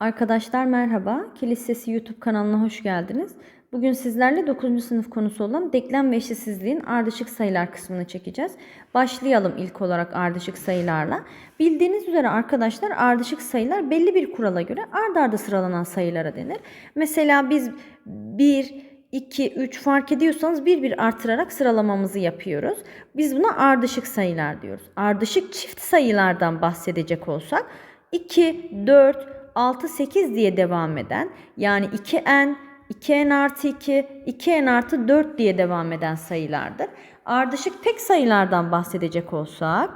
Arkadaşlar merhaba. Kilis Sesi YouTube kanalına hoş geldiniz. Bugün sizlerle 9. sınıf konusu olan denklem ve eşitsizliğin ardışık sayılar kısmını çekeceğiz. Başlayalım ilk olarak ardışık sayılarla. Bildiğiniz üzere arkadaşlar ardışık sayılar belli bir kurala göre ard arda sıralanan sayılara denir. Mesela biz 1, 2, 3 fark ediyorsanız bir bir artırarak sıralamamızı yapıyoruz. Biz buna ardışık sayılar diyoruz. Ardışık çift sayılardan bahsedecek olsak 2, 4, 6, 8 diye devam eden yani 2n, 2n artı 2, 2n artı 4 diye devam eden sayılardır. Ardışık tek sayılardan bahsedecek olsak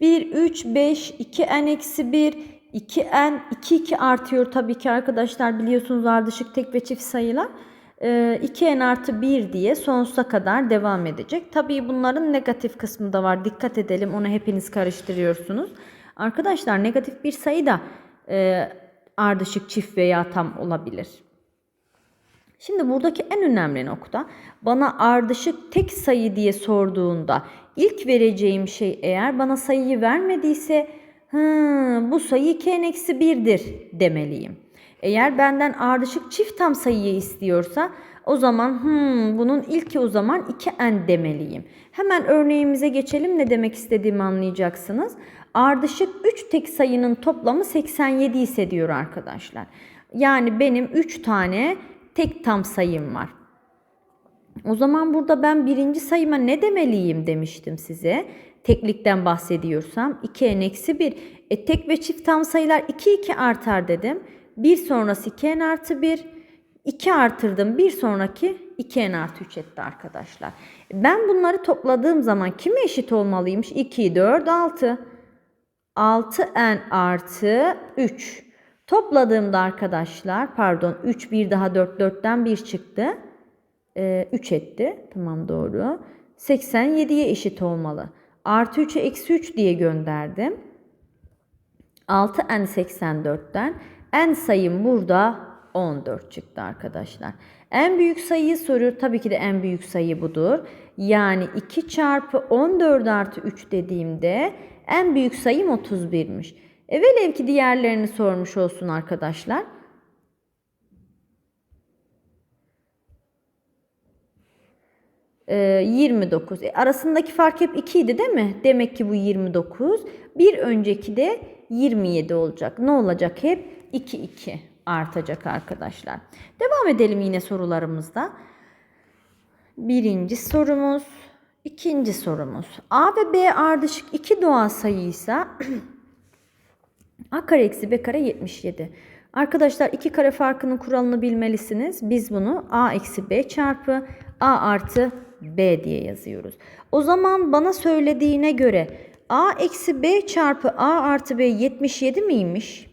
1, 3, 5, 2n eksi 1, 2n, 2, 2 artıyor tabii ki arkadaşlar biliyorsunuz ardışık tek ve çift sayılar. 2n artı 1 diye sonsuza kadar devam edecek. Tabii bunların negatif kısmı da var. Dikkat edelim onu hepiniz karıştırıyorsunuz. Arkadaşlar negatif bir sayı da e, ardışık çift veya tam olabilir. Şimdi buradaki en önemli nokta bana ardışık tek sayı diye sorduğunda ilk vereceğim şey eğer bana sayıyı vermediyse bu sayı 2n eksi 1'dir demeliyim. Eğer benden ardışık çift tam sayıyı istiyorsa o zaman hmm, bunun ilki o zaman 2n demeliyim. Hemen örneğimize geçelim ne demek istediğimi anlayacaksınız. Ardışık 3 tek sayının toplamı 87 ise diyor arkadaşlar. Yani benim 3 tane tek tam sayım var. O zaman burada ben birinci sayıma ne demeliyim demiştim size. Teklikten bahsediyorsam 2n eksi 1. E tek ve çift tam sayılar 2 2 artar dedim. Bir sonrası 2n artı 1. 2 artırdım. Bir sonraki 2n artı 3 etti arkadaşlar. Ben bunları topladığım zaman kime eşit olmalıymış? 2, 4, 6. 6n artı 3. Topladığımda arkadaşlar pardon 3 bir daha 4 4'ten 1 çıktı. Ee, 3 etti. Tamam doğru. 87'ye eşit olmalı. Artı 3'e eksi 3 diye gönderdim. 6n 84'ten n sayım burada 14 çıktı arkadaşlar. En büyük sayıyı soruyor. Tabii ki de en büyük sayı budur. Yani 2 çarpı 14 artı 3 dediğimde en büyük sayım 31'miş. E velev ki diğerlerini sormuş olsun arkadaşlar. Ee, 29. E, arasındaki fark hep 2 idi değil mi? Demek ki bu 29. Bir önceki de 27 olacak. Ne olacak hep? 2 2 artacak arkadaşlar. Devam edelim yine sorularımızda. Birinci sorumuz. İkinci sorumuz. A ve B ardışık iki doğal sayıysa A kare eksi B kare 77. Arkadaşlar iki kare farkının kuralını bilmelisiniz. Biz bunu A eksi B çarpı A artı B diye yazıyoruz. O zaman bana söylediğine göre A eksi B çarpı A artı B 77 miymiş?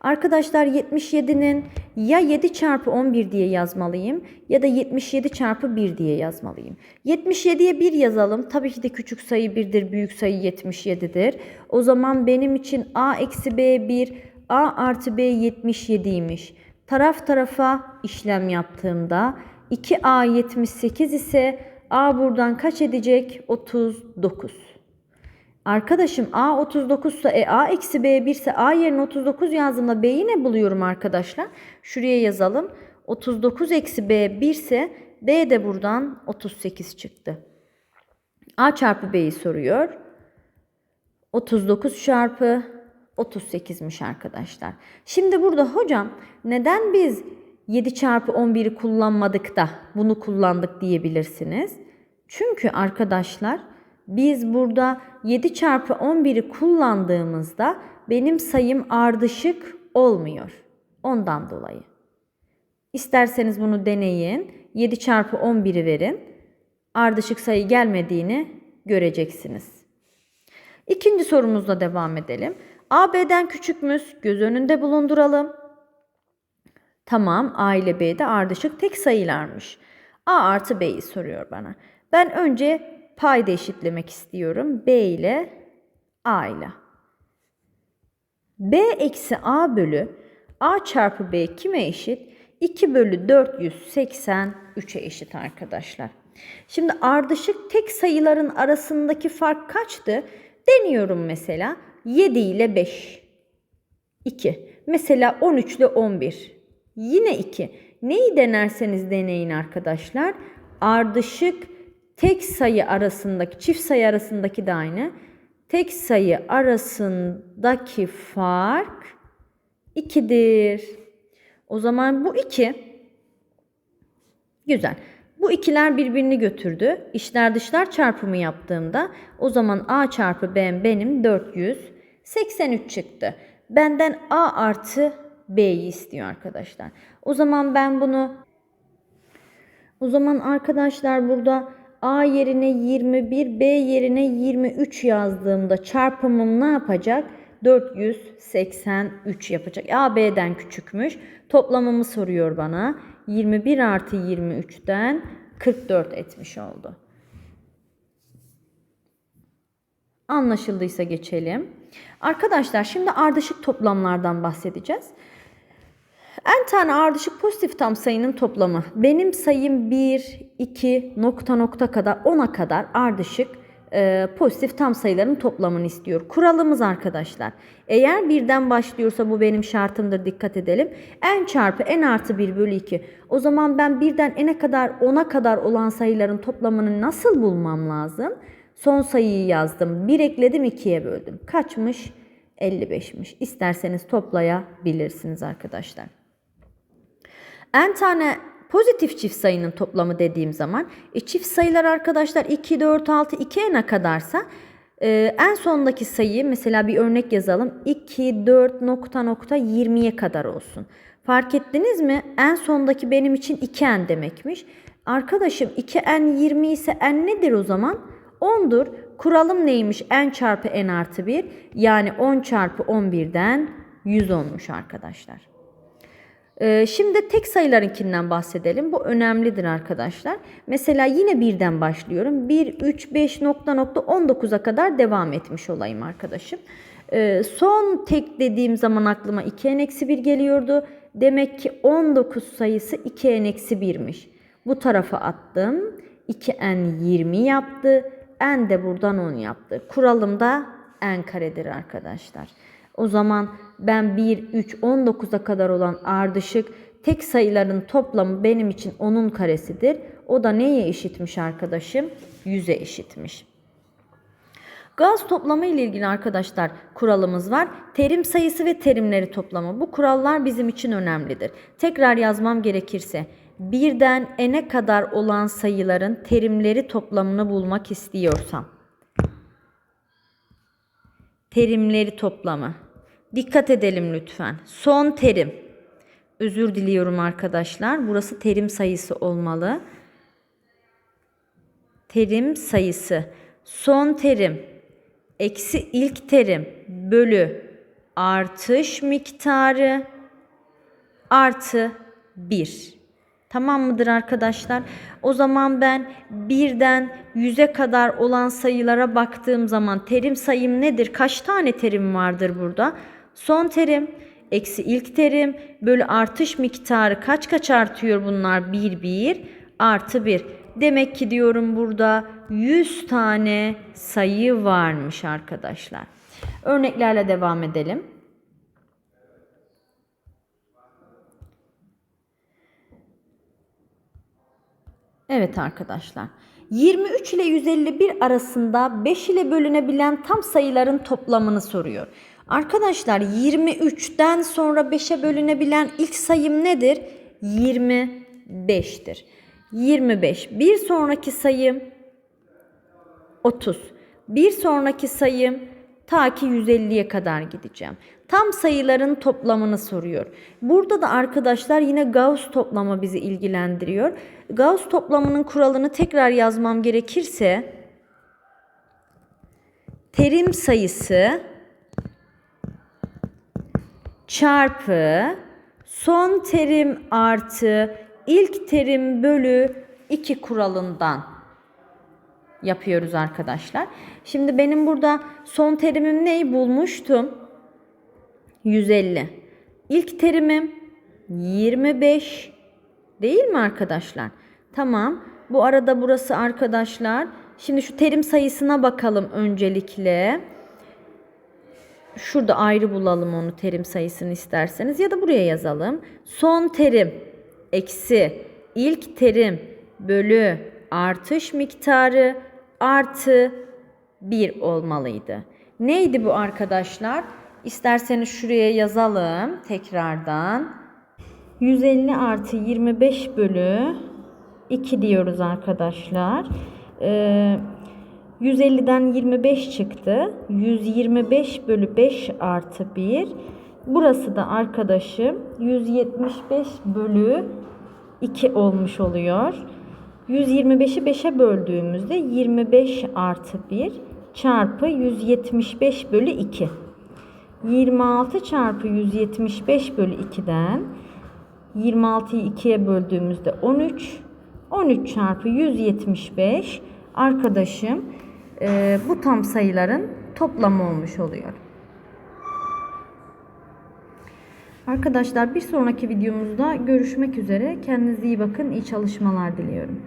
Arkadaşlar 77'nin ya 7 çarpı 11 diye yazmalıyım ya da 77 çarpı 1 diye yazmalıyım. 77'ye 1 yazalım. Tabii ki de küçük sayı 1'dir, büyük sayı 77'dir. O zaman benim için a eksi b 1, a artı b 77'ymiş. Taraf tarafa işlem yaptığımda 2a 78 ise a buradan kaç edecek? 39. Arkadaşım A 39 ise e, A eksi B 1 ise A yerine 39 yazdığımda B'yi ne buluyorum arkadaşlar? Şuraya yazalım. 39 eksi B 1 ise B de buradan 38 çıktı. A çarpı B'yi soruyor. 39 çarpı 38'miş arkadaşlar. Şimdi burada hocam neden biz 7 çarpı 11'i kullanmadık da bunu kullandık diyebilirsiniz. Çünkü arkadaşlar biz burada 7 çarpı 11'i kullandığımızda benim sayım ardışık olmuyor. Ondan dolayı. İsterseniz bunu deneyin. 7 çarpı 11'i verin. Ardışık sayı gelmediğini göreceksiniz. İkinci sorumuzla devam edelim. A B'den küçükmüz. Göz önünde bulunduralım. Tamam A ile B'de ardışık tek sayılarmış. A artı B'yi soruyor bana. Ben önce payda eşitlemek istiyorum. B ile A ile. B eksi A bölü A çarpı B kime eşit? 2 bölü 483'e eşit arkadaşlar. Şimdi ardışık tek sayıların arasındaki fark kaçtı? Deniyorum mesela 7 ile 5. 2. Mesela 13 ile 11. Yine 2. Neyi denerseniz deneyin arkadaşlar. Ardışık tek sayı arasındaki, çift sayı arasındaki de aynı. Tek sayı arasındaki fark 2'dir. O zaman bu 2 Güzel. Bu ikiler birbirini götürdü. İşler dışlar çarpımı yaptığımda o zaman A çarpı B benim 483 çıktı. Benden A artı B'yi istiyor arkadaşlar. O zaman ben bunu o zaman arkadaşlar burada A yerine 21, B yerine 23 yazdığımda çarpımım ne yapacak? 483 yapacak. A B'den küçükmüş. Toplamımı soruyor bana. 21 artı 23'ten 44 etmiş oldu. Anlaşıldıysa geçelim. Arkadaşlar şimdi ardışık toplamlardan bahsedeceğiz. En tane ardışık pozitif tam sayının toplamı. Benim sayım 1, 2, nokta nokta kadar 10'a kadar ardışık e, pozitif tam sayıların toplamını istiyor. Kuralımız arkadaşlar. Eğer birden başlıyorsa bu benim şartımdır dikkat edelim. n çarpı n artı 1 bölü 2. O zaman ben birden n'e kadar 10'a kadar olan sayıların toplamını nasıl bulmam lazım? Son sayıyı yazdım. 1 ekledim 2'ye böldüm. Kaçmış? 55'miş. İsterseniz toplayabilirsiniz arkadaşlar. N tane pozitif çift sayının toplamı dediğim zaman e, çift sayılar arkadaşlar 2, 4, 6, 2'ye kadarsa e, en sondaki sayı mesela bir örnek yazalım 2, 4 nokta nokta 20'ye kadar olsun. Fark ettiniz mi? En sondaki benim için 2n demekmiş. Arkadaşım 2n 20 ise n nedir o zaman? 10'dur. Kuralım neymiş? n çarpı n artı 1 yani 10 çarpı 11'den 100 olmuş arkadaşlar. Ee, şimdi tek sayılarınkinden bahsedelim. Bu önemlidir arkadaşlar. Mesela yine birden başlıyorum. 1, 3, 5 nokta nokta 19'a kadar devam etmiş olayım arkadaşım. Ee, son tek dediğim zaman aklıma 2n eksi 1 geliyordu. Demek ki 19 sayısı 2n eksi 1'miş. Bu tarafa attım. 2n 20 yaptı. n de buradan 10 yaptı. Kuralım da n karedir arkadaşlar. O zaman ben 1, 3, 19'a kadar olan ardışık tek sayıların toplamı benim için 10'un karesidir. O da neye eşitmiş arkadaşım? 100'e eşitmiş. Gaz toplamı ile ilgili arkadaşlar kuralımız var. Terim sayısı ve terimleri toplamı. Bu kurallar bizim için önemlidir. Tekrar yazmam gerekirse birden n'e kadar olan sayıların terimleri toplamını bulmak istiyorsam terimleri toplamı Dikkat edelim lütfen. Son terim. Özür diliyorum arkadaşlar. Burası terim sayısı olmalı. Terim sayısı. Son terim. Eksi ilk terim. Bölü. Artış miktarı. Artı 1. Tamam mıdır arkadaşlar? O zaman ben birden yüze kadar olan sayılara baktığım zaman terim sayım nedir? Kaç tane terim vardır burada? Son terim eksi ilk terim bölü artış miktarı kaç kaç artıyor bunlar? 1 1 artı 1. Demek ki diyorum burada 100 tane sayı varmış arkadaşlar. Örneklerle devam edelim. Evet arkadaşlar. 23 ile 151 arasında 5 ile bölünebilen tam sayıların toplamını soruyor. Arkadaşlar 23'ten sonra 5'e bölünebilen ilk sayım nedir? 25'tir. 25. Bir sonraki sayım 30. Bir sonraki sayım ta ki 150'ye kadar gideceğim. Tam sayıların toplamını soruyor. Burada da arkadaşlar yine Gauss toplama bizi ilgilendiriyor. Gauss toplamının kuralını tekrar yazmam gerekirse terim sayısı çarpı son terim artı ilk terim bölü 2 kuralından yapıyoruz arkadaşlar. Şimdi benim burada son terimim neyi bulmuştum? 150. İlk terimim 25 değil mi arkadaşlar? Tamam. Bu arada burası arkadaşlar. Şimdi şu terim sayısına bakalım öncelikle. Şurada ayrı bulalım onu terim sayısını isterseniz ya da buraya yazalım. Son terim eksi ilk terim bölü artış miktarı artı 1 olmalıydı. Neydi bu arkadaşlar? İsterseniz şuraya yazalım tekrardan. 150 artı 25 bölü 2 diyoruz arkadaşlar. Ee, 150'den 25 çıktı. 125 bölü 5 artı 1. Burası da arkadaşım 175 bölü 2 olmuş oluyor. 125'i 5'e böldüğümüzde 25 artı 1 çarpı 175 bölü 2. 26 çarpı 175 bölü 2'den 26'yı 2'ye böldüğümüzde 13. 13 çarpı 175 arkadaşım e, bu tam sayıların toplamı olmuş oluyor. Arkadaşlar bir sonraki videomuzda görüşmek üzere. Kendinize iyi bakın. İyi çalışmalar diliyorum.